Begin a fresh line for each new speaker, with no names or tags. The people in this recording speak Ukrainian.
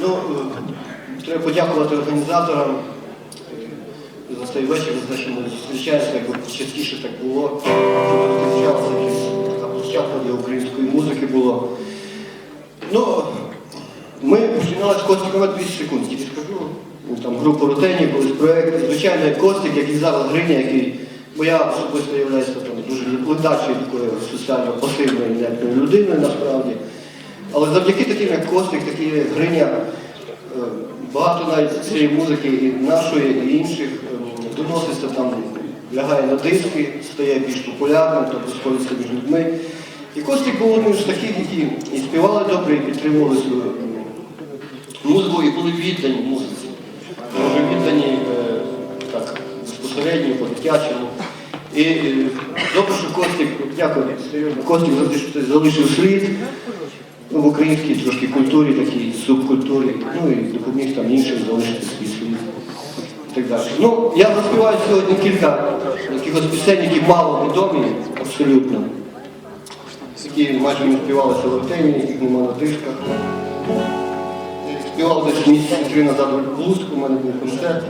Ну, е, треба подякувати організаторам. За цей вечір, за те, що ми зустрічаємося, якби частіше так було, площадка для української музики було. Ну, ми починали з Костикова 200 секунд, Там група Ротені, колись проєкт. Звичайно, як Костик, як і зараз Гриня, який, бо я особисто являюся там дуже ледачою такою соціально пасивною людиною насправді. Але завдяки таким, як Костик, такі як Гриня, е, багато навіть цієї музики і нашої, і інших е, доноситься там, лягає на диски, стає більш популярним, тобто сходиться між людьми. І Костик був одним з таких, які і співали добре, і підтримували свою музику, і були віддані музиці. Безпосередньо, по-дитячому. І е, добре, що Костик, дякую, серйозно, Костик за те, що залишив слід ну, в українській трошки культурі, такій субкультурі, ну і допоміг там іншим залишити свій слід. Так далі. Ну, я заспіваю сьогодні кілька якихось пісень, які мало відомі абсолютно які майже не співалися в Артемі, яких нема на дисках. Співав десь місяць три назад в Луцьку, у мене був концерт.